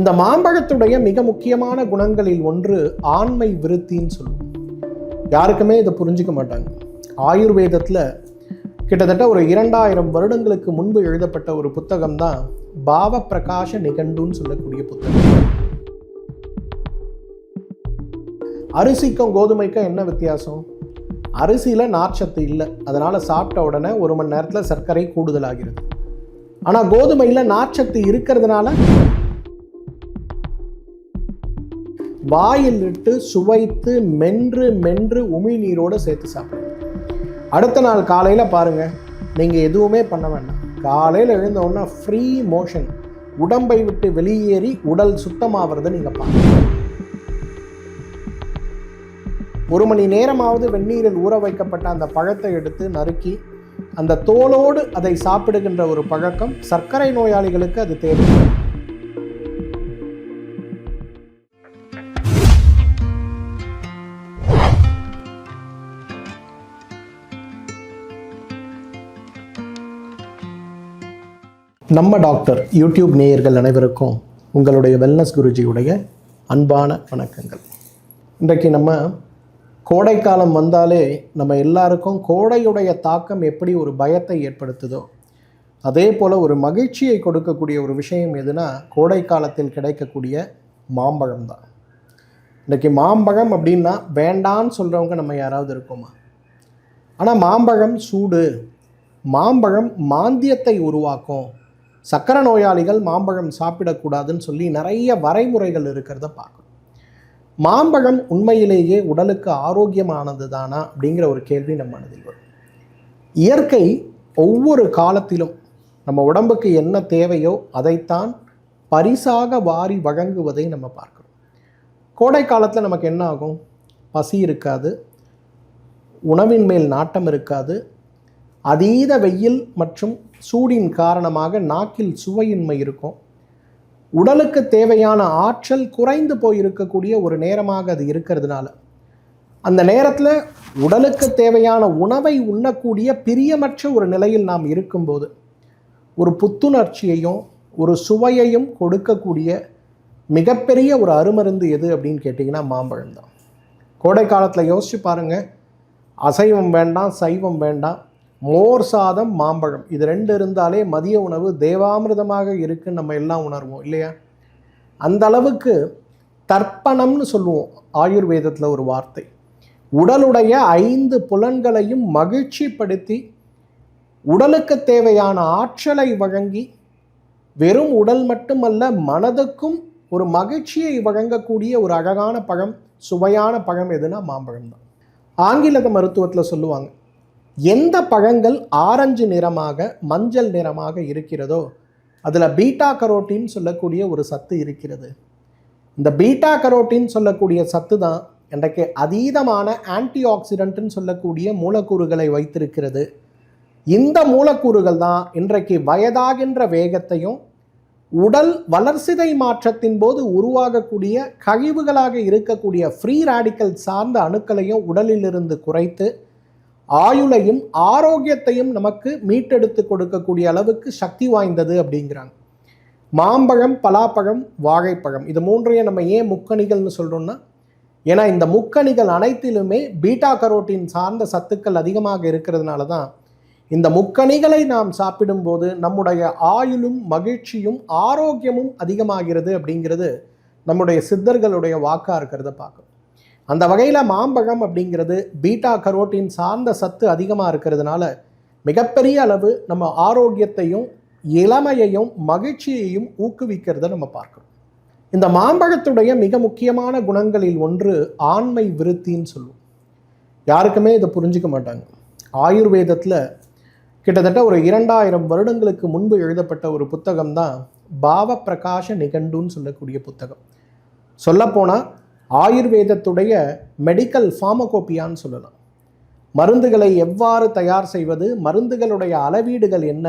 இந்த மாம்பழத்துடைய மிக முக்கியமான குணங்களில் ஒன்று ஆண்மை விருத்தின்னு சொல்லுவோம். யாருக்குமே இதை புரிஞ்சுக்க மாட்டாங்க. ஆயுர்வேதத்தில் கிட்டத்தட்ட ஒரு இரண்டாயிரம் வருடங்களுக்கு முன்பு எழுதப்பட்ட ஒரு புத்தகம் தான் பாவ பிரகாஷ நிகண்டுன்னு சொல்லக்கூடிய புத்தகம். அரிசிக்கும் கோதுமைக்கும் என்ன வித்தியாசம்? அரிசியில் நார்ச்சத்து இல்லை. அதனால் சாப்பிட்ட உடனே ஒரு மணி நேரத்தில் சர்க்கரை கூடுதலாகிறது. ஆனால் கோதுமையில் நார்ச்சத்து இருக்கிறதுனால வாயில் இட்டு சுவைத்து மென்று மென்று உமிழ்நீரோடு சேர்த்து சாப்பிடுங்க அடுத்த நாள் காலையில் பாருங்கள் நீங்கள் எதுவுமே பண்ண வேண்டாம். காலையில் எழுந்தவுடனே ஃப்ரீ மோஷன் உடம்பை விட்டு வெளியேறி உடல் சுத்தமாகிறத நீங்கள் பார்க்கலாம் ஒரு மணி நேரமாவது வெந்நீரில் ஊற வைக்கப்பட்ட அந்த பழத்தை எடுத்து நறுக்கி அந்த தோலோடு அதை சாப்பிடுகின்ற ஒரு பழக்கம் சர்க்கரை நோயாளிகளுக்கு அது தேவை நம்ம டாக்டர் யூடியூப் நேயர்கள் அனைவருக்கும் உங்களுடைய வெல்னஸ் குருஜியுடைய அன்பான வணக்கங்கள். இன்றைக்கு நம்ம கோடைக்காலம் வந்தாலே நம்ம எல்லாருக்கும் கோடையுடைய தாக்கம் எப்படி ஒரு பயத்தை ஏற்படுத்துதோ அதே போல் ஒரு மகிழ்ச்சியை கொடுக்கக்கூடிய ஒரு விஷயம் எதுனா கோடை காலத்தில் கிடைக்கக்கூடிய மாம்பழம் தான். இன்றைக்கி மாம்பழம் அப்படின்னா வேண்டான்னு சொல்கிறவங்க நம்ம யாராவது இருக்கோமா? ஆனால் மாம்பழம் சூடு மாம்பழம் மாந்தியத்தை உருவாக்கும் சக்கரை நோயாளிகள் மாம்பழம் சாப்பிடக்கூடாதுன்னு சொல்லி நிறைய வரைமுறைகள் இருக்கிறத பார்க்கணும். மாம்பழம் உண்மையிலேயே உடலுக்கு ஆரோக்கியமானது தானா அப்படிங்கிற ஒரு கேள்வி நம்ம மனதில் வரும். இயற்கை ஒவ்வொரு காலத்திலும் நம்ம உடம்புக்கு என்ன தேவையோ அதைத்தான் பரிசாக வாரி வழங்குவதை நம்ம பார்க்கிறோம். கோடை காலத்தில் நமக்கு என்ன ஆகும்? பசி இருக்காது. உணவின் மேல் நாட்டம் இருக்காது. அதீத வெயில் மற்றும் சூடின் காரணமாக நாக்கில் சுவையின்மை இருக்கும். உடலுக்கு தேவையான ஆற்றல் குறைந்து போயிருக்கக்கூடிய ஒரு நேரமாக அது இருக்கிறதுனால. அந்த நேரத்தில் உடலுக்கு தேவையான உணவை உண்ணக்கூடிய பிரியமற்ற ஒரு நிலையில் நாம் இருக்கும்போது ஒரு புத்துணர்ச்சியையும் ஒரு சுவையையும் கொடுக்கக்கூடிய மிகப்பெரிய ஒரு அருமருந்து எது அப்படின்னு கேட்டிங்கன்னா மாம்பழம் தான் கோடை காலத்தில் யோசிச்சு பாருங்கள் அசைவம் வேண்டாம் சைவம் வேண்டாம். மோர் சாதம் மாம்பழம். இது ரெண்டு இருந்தாலே மதிய உணவு தேவாமிர்தமாக இருக்குன்னு நம்ம எல்லாம் உணர்வோம் இல்லையா? அந்த அளவுக்கு தர்ப்பணம்னு சொல்லுவோம் ஆயுர்வேதத்தில் ஒரு வார்த்தை. உடலுடைய ஐந்து புலன்களையும் மகிழ்ச்சிப்படுத்தி உடலுக்கு தேவையான ஆற்றலை வழங்கி வெறும் உடல் மட்டுமல்ல மனதுக்கும் ஒரு மகிழ்ச்சியை வழங்கக்கூடிய ஒரு அழகான பழம் சுவையான பழம் எதுனா மாம்பழம் தான் ஆங்கிலத மருத்துவத்தில் சொல்லுவாங்க எந்த பழங்கள் ஆரஞ்சு நிறமாக மஞ்சள் நிறமாக இருக்கிறதோ அதில் பீட்டா கரோட்டின்னு சொல்லக்கூடிய ஒரு சத்து இருக்கிறது. இந்த பீட்டா கரோட்டின்னு சொல்லக்கூடிய சத்து தான் இன்றைக்கு அதீதமான ஆன்டி ஆக்சிடென்ட்னு சொல்லக்கூடிய மூலக்கூறுகளை வைத்திருக்கிறது. இந்த மூலக்கூறுகள் தான் இன்றைக்கு வயதாகின்ற வேகத்தையும் உடல் வளர்சிதை மாற்றத்தின் போது உருவாகக்கூடிய கழிவுகளாக இருக்கக்கூடிய ஃப்ரீ ராடிக்கல் சார்ந்த அணுக்களையும் உடலிலிருந்து குறைத்து ஆயுளையும் ஆரோக்கியத்தையும் நமக்கு மீட்டெடுத்து கொடுக்கக்கூடிய அளவுக்கு சக்தி வாய்ந்தது அப்படிங்கிறாங்க. மாம்பழம் பலாப்பழம் வாழைப்பழம் இது மூன்றையும் நம்ம ஏன் முக்கணிகள்னு சொல்கிறோம்னா ஏன்னா இந்த முக்கணிகள் அனைத்திலுமே பீட்டா கரோட்டின் சார்ந்த சத்துக்கள் அதிகமாக இருக்கிறதுனால தான் இந்த முக்கணிகளை நாம் சாப்பிடும்போது நம்முடைய ஆயுளும் மகிழ்ச்சியும் ஆரோக்கியமும் அதிகமாகிறது அப்படிங்கிறது நம்முடைய சித்தர்களுடைய வாக்காக இருக்கிறத பார்க்கணும் அந்த வகையில் மாம்பழம் அப்படிங்கிறது பீட்டா கரோட்டின் சார்ந்த சத்து அதிகமாக இருக்கிறதுனால மிகப்பெரிய அளவு நம்ம ஆரோக்கியத்தையும் இளமையையும் மகிழ்ச்சியையும் ஊக்குவிக்கிறத நம்ம பார்க்குறோம். இந்த மாம்பழத்துடைய மிக முக்கியமான குணங்களில் ஒன்று ஆண்மை விருத்தின்னு சொல்லுவோம். யாருக்குமே இதை புரிஞ்சுக்க மாட்டாங்க. ஆயுர்வேதத்தில் கிட்டத்தட்ட ஒரு இரண்டாயிரம் வருடங்களுக்கு முன்பு எழுதப்பட்ட ஒரு புத்தகம் தான் பாவ பிரகாஷ நிகண்டுன்னு சொல்லக்கூடிய புத்தகம். சொல்லப்போனால் ஆயுர்வேதத்துடைய மெடிக்கல் ஃபார்மகோப்பியான்னு சொல்லலாம். மருந்துகளை எவ்வாறு தயார் செய்வது மருந்துகளுடைய அளவீடுகள் என்ன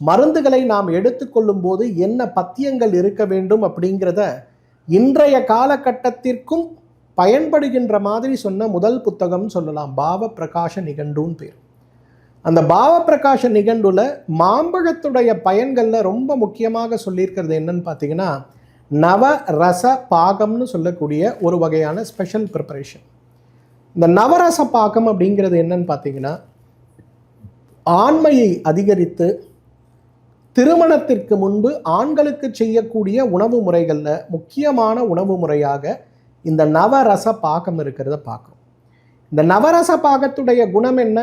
மருந்துகளை நாம் எடுத்துக்கொள்ளும் போது என்ன பத்தியங்கள் இருக்க வேண்டும் அப்படிங்கிறத இன்றைய காலகட்டத்திற்கும் பயன்படுகின்ற மாதிரி சொன்ன முதல் புத்தகம்னு சொல்லலாம் பாவ பிரகாஷ நிகண்டுன்னு பேர். அந்த பாவ பிரகாஷ நிகண்டுல மாம்பழத்துடைய பயன்களில் ரொம்ப முக்கியமாக சொல்லியிருக்கிறது என்னன்னு பார்த்தீங்கன்னா நவ ரச பாகம்னு சொல்லக்கூடிய ஒரு வகையான ஸ்பெஷல் ப்ரிப்பரேஷன் இந்த நவரச பாகம் அப்படிங்கிறது என்னன்னு பார்த்தீங்கன்னா ஆண்மையை அதிகரித்து திருமணத்திற்கு முன்பு ஆண்களுக்கு செய்யக்கூடிய உணவு முறைகளில் முக்கியமான உணவு முறையாக இந்த நவரச பாகம் இருக்கிறத பார்க்குறோம். இந்த நவரச பாகத்துடைய குணம் என்ன?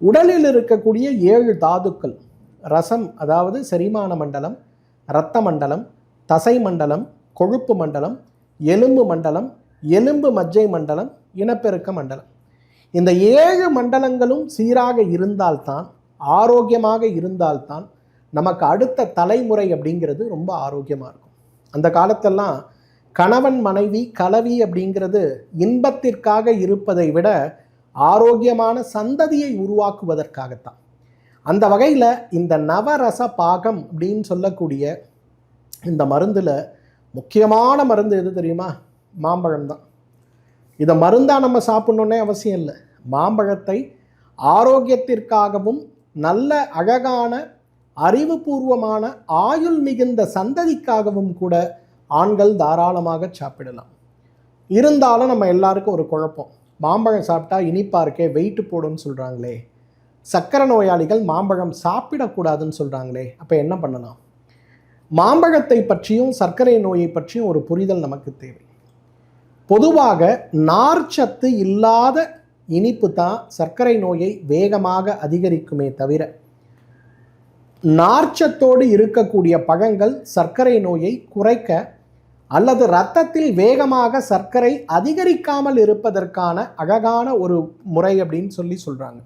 உடலில் இருக்கக்கூடிய ஏழு தாதுக்கள் ரசம் அதாவது செரிமான மண்டலம் இரத்த மண்டலம் தசை மண்டலம் கொழுப்பு மண்டலம் எலும்பு மண்டலம் எலும்பு மஜ்ஜை மண்டலம் இனப்பெருக்க மண்டலம். இந்த ஏழு மண்டலங்களும் சீராக இருந்தால்தான் ஆரோக்கியமாக இருந்தால்தான் நமக்கு அடுத்த தலைமுறை அப்படிங்கிறது ரொம்ப ஆரோக்கியமாக இருக்கும். அந்த காலத்தெல்லாம் கணவன் மனைவி கலவி அப்படிங்கிறது இன்பத்திற்காக இருப்பதை விட ஆரோக்கியமான சந்ததியை உருவாக்குவதற்காகத்தான். அந்த வகையில் இந்த நவரச பாகம் அப்படின்னு சொல்லக்கூடிய இந்த மருந்தில் முக்கியமான மருந்து எது தெரியுமா? மாம்பழம் தான். இதை மருந்தாக நம்ம சாப்பிட்ணுன்னே அவசியம் இல்லை. மாம்பழத்தை ஆரோக்கியத்திற்காகவும் நல்ல அழகான அறிவுபூர்வமான ஆயுள் மிகுந்த சந்ததிக்காகவும் கூட ஆண்கள் தாராளமாக சாப்பிடலாம். இருந்தாலும் நம்ம எல்லாருக்கும் ஒரு குழப்பம். மாம்பழம் சாப்பிட்டா இனிப்பாக இருக்கே வெயிட்டு போடும்னு சொல்கிறாங்களே சக்கரை நோயாளிகள் மாம்பழம் சாப்பிடக்கூடாதுன்னு சொல்கிறாங்களே அப்போ என்ன பண்ணலாம்? மாம்பழத்தை பற்றியும் சர்க்கரை நோயை பற்றியும் ஒரு புரிதல் நமக்கு தேவை. பொதுவாக நார்ச்சத்து இல்லாத இனிப்பு தான் சர்க்கரை நோயை வேகமாக அதிகரிக்குமே தவிர நார்ச்சத்தோடு இருக்கக்கூடிய பழங்கள் சர்க்கரை நோயை குறைக்க அல்லது இரத்தத்தில் வேகமாக சர்க்கரை அதிகரிக்காமல் இருப்பதற்கான அழகான ஒரு முறை அப்படின்னு சொல்லி சொல்கிறாங்க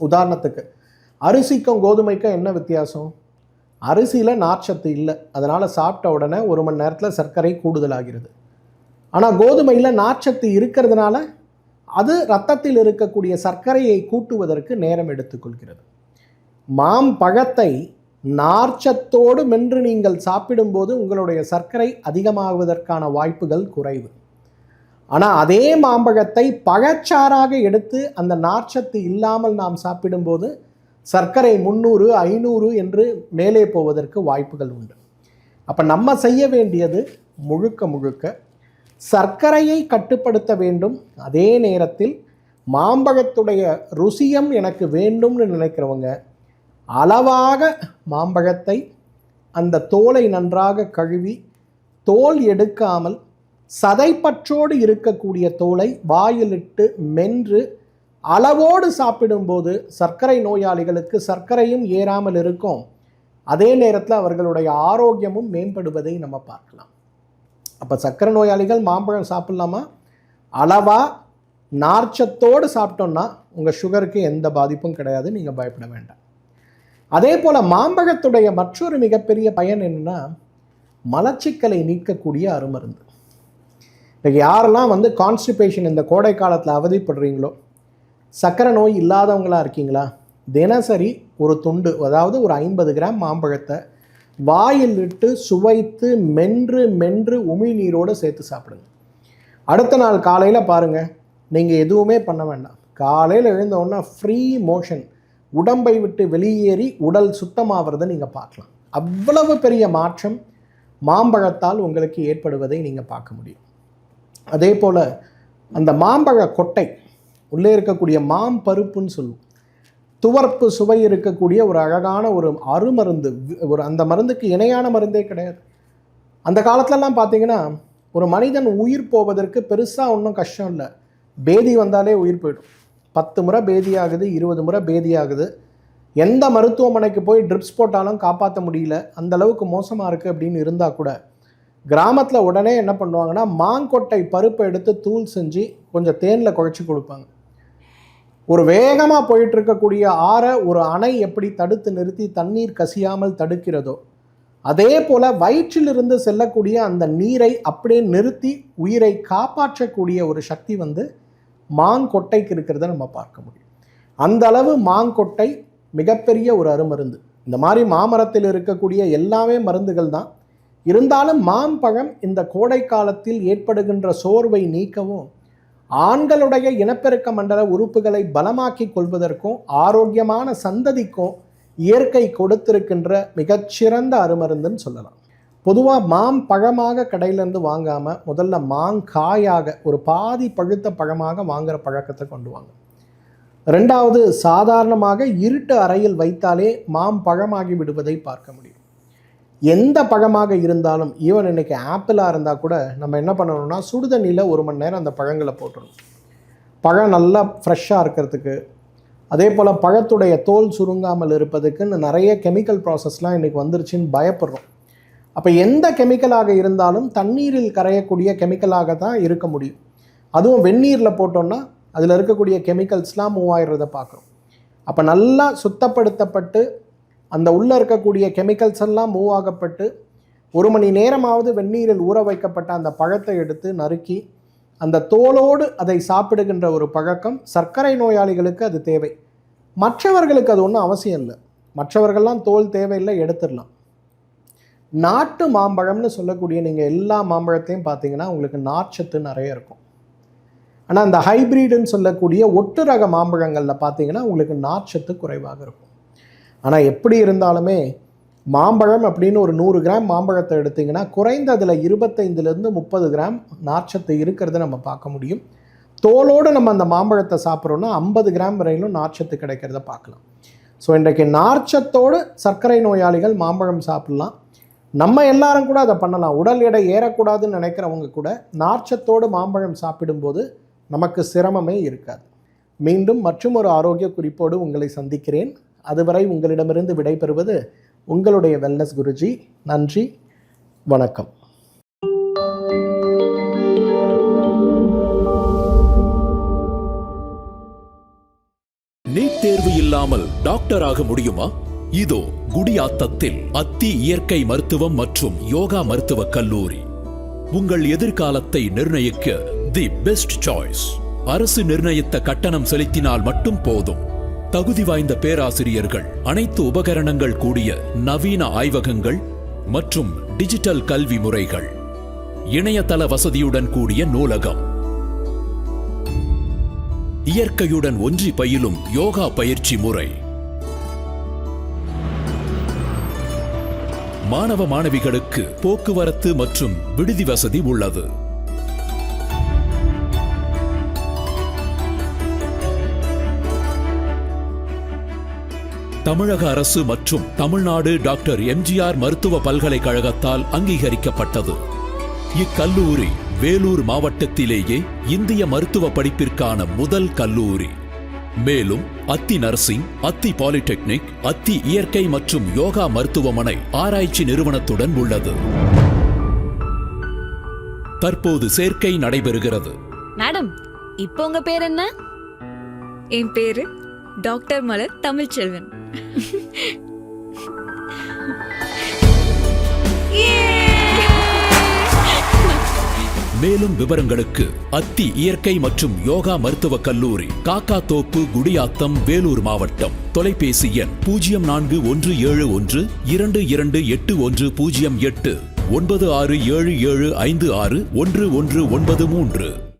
உதாரணத்துக்கு அரிசிக்கும் கோதுமைக்கும் என்ன வித்தியாசம்? அரிசியில் நார்ச்சத்து இல்லை. அதனால் சாப்பிட்ட உடனே ஒரு மணி நேரத்தில் சர்க்கரை கூடுதலாகிறது. ஆனால் கோதுமையில் நார்ச்சத்து இருக்கிறதுனால அது ரத்தத்தில் இருக்கக்கூடிய சர்க்கரையை கூட்டுவதற்கு நேரம் எடுத்துக்கொள்கிறது. மாம்பழத்தை நார்ச்சத்தோடு மென்று நீங்கள் சாப்பிடும்போது உங்களுடைய சர்க்கரை அதிகமாகுவதற்கான வாய்ப்புகள் குறைவு. ஆனால் அதே மாம்பழத்தை பழச்சாறாக எடுத்து அந்த நார்ச்சத்து இல்லாமல் நாம் சாப்பிடும்போது சர்க்கரை முந்நூறு ஐநூறு என்று மேலே போவதற்கு வாய்ப்புகள் உண்டு. அப்போ நம்ம செய்ய வேண்டியது முழுக்க முழுக்க சர்க்கரையை கட்டுப்படுத்த வேண்டும். அதே நேரத்தில் மாம்பழத்துடைய ருசியம் எனக்கு வேண்டும்னு நினைக்கிறவங்க அளவாக மாம்பழத்தை அந்த தோலை நன்றாக கழுவி தோல் எடுக்காமல் சதைப்பற்றோடு இருக்கக்கூடிய தோலை வாயிலிட்டு மென்று அளவோடு சாப்பிடும்போது சர்க்கரை நோயாளிகளுக்கு சர்க்கரையும் ஏறாமல் இருக்கும். அதே நேரத்தில் அவர்களுடைய ஆரோக்கியமும் மேம்படுவதை நம்ம பார்க்கலாம். அப்போ சர்க்கரை நோயாளிகள் மாம்பழம் சாப்பிட்லாமா? அளவாக நார்ச்சத்தோடு சாப்பிட்டோம்னா உங்கள் சுகருக்கு எந்த பாதிப்பும் கிடையாது நீங்கள் பயப்பட வேண்டாம். அதே போல் மாம்பழத்துடைய மற்றொரு மிகப்பெரிய பயன் என்னன்னா மலச்சிக்கலை நீக்கக்கூடிய அருமருந்து. இன்றைக்கி யாரெல்லாம் வந்து கான்ஸ்டிபேஷன் இந்த கோடை காலத்தில் அவதிப்படுறீங்களோ சக்கரை நோய் இல்லாதவங்களா இருக்கீங்களா? தினசரி ஒரு துண்டு அதாவது ஒரு ஐம்பது கிராம் மாம்பழத்தை வாயில் இட்டு சுவைத்து மென்று மென்று உமிழ்நீரோடு சேர்த்து சாப்பிடுங்க. அடுத்த நாள் காலையில் பாருங்கள் நீங்கள் எதுவுமே பண்ண வேண்டாம். காலையில் எழுந்தோன்னா ஃப்ரீ மோஷன் உடம்பை விட்டு வெளியேறி உடல் சுத்தமாகிறத நீங்கள் பார்க்கலாம். அவ்வளவு பெரிய மாற்றம் மாம்பழத்தால் உங்களுக்கு ஏற்படுவதை நீங்கள் பார்க்க முடியும். அதே போல் அந்த மாம்பழ கொட்டை உள்ளே இருக்கக்கூடிய மாம்பருப்புன்னு சொல்லுவோம். துவர்ப்பு சுவை இருக்கக்கூடிய ஒரு அழகான ஒரு அருமருந்து ஒரு அந்த மருந்துக்கு இணையான மருந்தே கிடையாது. அந்த காலத்துலலாம் பார்த்தீங்கன்னா ஒரு மனிதன் உயிர் போவதற்கு பெருசாக ஒன்றும் கஷ்டம் இல்லை. பேதி வந்தாலே உயிர் போயிடும். பத்து முறை பேதி ஆகுது இருபது முறை பேதி ஆகுது எந்த மருத்துவமனைக்கு போய் ட்ரிப்ஸ் போட்டாலும் காப்பாற்ற முடியல. அந்த அளவுக்கு மோசமாக இருக்குது அப்படின்னு இருந்தால் கூட கிராமத்தில் உடனே என்ன பண்ணுவாங்கன்னா மாங்கொட்டை பருப்பை எடுத்து தூள் செஞ்சு கொஞ்சம் தேனில் குழச்சி கொடுப்பாங்க. ஒரு வேகமாக போயிட்டு இருக்கக்கூடிய ஆறை ஒரு அணை எப்படி தடுத்து நிறுத்தி தண்ணீர் கசியாமல் தடுக்கிறதோ அதே போல் வயிற்றிலிருந்து செல்லக்கூடிய அந்த நீரை அப்படியே நிறுத்தி உயிரை காப்பாற்றக்கூடிய ஒரு சக்தி வந்து மாங்கொட்டைக்கு இருக்கிறத நம்ம பார்க்க முடியும். அந்த அளவு மாங்கொட்டை மிகப்பெரிய ஒரு அருமருந்து. இந்த மாதிரி மாமரத்தில் இருக்கக்கூடிய எல்லாமே மருந்துகள் தான். இருந்தாலும் மாம்பழம் இந்த கோடை காலத்தில் ஏற்படுகின்ற சோர்வை நீக்கவும் ஆண்களுடைய இனப்பெருக்க மண்டல உறுப்புகளை பலமாக்கி கொள்வதற்கும் ஆரோக்கியமான சந்ததிக்கும் இயற்கை கொடுத்திருக்கின்ற மிகச்சிறந்த அருமருந்துன்னு சொல்லலாம். பொதுவாக மாம் பழமாக கடையிலேருந்து வாங்காமல் முதல்ல மாங்காயாக ஒரு பாதி பழுத்த பழமாக வாங்குகிற பழக்கத்தை கொண்டு வாங்க. ரெண்டாவது சாதாரணமாக இருட்டு அறையில் வைத்தாலே மாம் பழமாகி விடுவதை பார்க்க முடியும். எந்த பழமாக இருந்தாலும் ஈவன் இன்னைக்கு ஆப்பிளாக இருந்தால் கூட நம்ம என்ன பண்ணணும்னா சுடுதண்ணியில் ஒரு மணி நேரம் அந்த பழங்களை போட்டுடணும் பழம் நல்லா ஃப்ரெஷ்ஷாக இருக்கிறதுக்கு அதே போல் பழத்துடைய தோல் சுருங்காமல் இருப்பதுக்குன்னு நிறைய கெமிக்கல் ப்ராசஸ்லாம் இன்றைக்கி வந்துருச்சுன்னு பயப்படுறோம். அப்போ எந்த கெமிக்கலாக இருந்தாலும் தண்ணீரில் கரையக்கூடிய கெமிக்கலாக தான் இருக்க முடியும். அதுவும் வெந்நீரில் போட்டோன்னா அதில் இருக்கக்கூடிய கெமிக்கல்ஸ்லாம் மூவ் பார்க்குறோம். அப்போ நல்லா சுத்தப்படுத்தப்பட்டு அந்த உள்ளே இருக்கக்கூடிய கெமிக்கல்ஸ் எல்லாம் மூவ் ஆகப்பட்டு ஒரு மணி நேரமாவது வெந்நீரில் ஊற வைக்கப்பட்ட அந்த பழத்தை எடுத்து நறுக்கி அந்த தோலோடு அதை சாப்பிடுகின்ற ஒரு பழக்கம் சர்க்கரை நோயாளிகளுக்கு அது தேவை. மற்றவர்களுக்கு அது ஒன்றும் அவசியம் இல்லை. மற்றவர்கள்லாம் தோல் தேவையில்லை எடுத்துடலாம். நாட்டு மாம்பழம்னு சொல்லக்கூடிய நீங்கள் எல்லா மாம்பழத்தையும் பார்த்தீங்கன்னா உங்களுக்கு நார்ச்சத்து நிறைய இருக்கும். ஆனால் அந்த ஹைப்ரிடுன்னு சொல்லக்கூடிய ஒட்டு ரக மாம்பழங்களில் பார்த்தீங்கன்னா உங்களுக்கு நார்ச்சத்து குறைவாக இருக்கும். ஆனால் எப்படி இருந்தாலுமே மாம்பழம் அப்படின்னு ஒரு நூறு கிராம் மாம்பழத்தை எடுத்தீங்கன்னா குறைந்ததில் இருபத்தைந்துலேருந்து முப்பது கிராம் நார்ச்சத்து இருக்கிறத நம்ம பார்க்க முடியும். தோலோடு நம்ம அந்த மாம்பழத்தை சாப்பிட்றோன்னா ஐம்பது கிராம் வரையிலும் நார்ச்சத்து கிடைக்கிறத பார்க்கலாம். ஸோ இன்றைக்கு நார்ச்சத்தோடு சர்க்கரை நோயாளிகள் மாம்பழம் சாப்பிட்லாம். நம்ம எல்லாரும் கூட அதை பண்ணலாம். உடல் எடை ஏறக்கூடாதுன்னு நினைக்கிறவங்க கூட நார்ச்சத்தோடு மாம்பழம் சாப்பிடும்போது நமக்கு சிரமமே இருக்காது. மீண்டும் மற்றும் ஒரு ஆரோக்கிய குறிப்போடு உங்களை சந்திக்கிறேன். அதுவரை உங்களிடமிருந்து விடைபெறுவது உங்களுடைய வெல்னஸ் குருஜி. நன்றி வணக்கம். நீட் தேர்வு இல்லாமல் டாக்டர் ஆக முடியுமா? இதோ குடியாத்தத்தில் அத்தி இயற்கை மருத்துவம் மற்றும் யோகா மருத்துவக் கல்லூரி. உங்கள் எதிர்காலத்தை நிர்ணயிக்க தி பெஸ்ட் சாய்ஸ். அரசு நிர்ணயித்த கட்டணம் செலுத்தினால் மட்டும் போதும். தகுதி வாய்ந்த பேராசிரியர்கள் அனைத்து உபகரணங்கள் கூடிய நவீன ஆய்வகங்கள் மற்றும் டிஜிட்டல் கல்வி முறைகள். இணையதள வசதியுடன் கூடிய நூலகம். இயற்கையுடன் ஒன்றி பயிலும் யோகா பயிற்சி முறை. மாணவ மாணவிகளுக்கு போக்குவரத்து மற்றும் விடுதி வசதி உள்ளது. தமிழக அரசு மற்றும் தமிழ்நாடு டாக்டர் எம்ஜிஆர் மருத்துவ பல்கலைக்கழகத்தால் அங்கீகரிக்கப்பட்டது. இக்கல்லூரி வேலூர் மாவட்டத்திலேயே இந்திய மருத்துவ படிப்பிற்கான முதல் கல்லூரி. மேலும் அத்தி நர்சிங் அத்தி பாலிடெக்னிக் அத்தி இயற்கை மற்றும் யோகா மருத்துவமனை ஆராய்ச்சி நிறுவனத்துடன் உள்ளது. தற்போது சேர்க்கை நடைபெறுகிறது. மேடம் இப்போ உங்க பேர் என்ன? என் பேரு டாக்டர் மலர் தமிழ்ச்செல்வன் மேலும் விவரங்களுக்கு அத்தி இயற்கை மற்றும் யோகா மருத்துவக் கல்லூரி காக்கா தோப்பு குடியாத்தம் வேலூர் மாவட்டம். தொலைபேசி எண் பூஜ்ஜியம் நான்கு ஒன்று ஏழு ஒன்று இரண்டு இரண்டு எட்டு ஒன்று பூஜ்ஜியம் எட்டு ஒன்பது ஆறு ஏழு ஏழு ஐந்து ஆறு ஒன்று ஒன்று ஒன்பது மூன்று.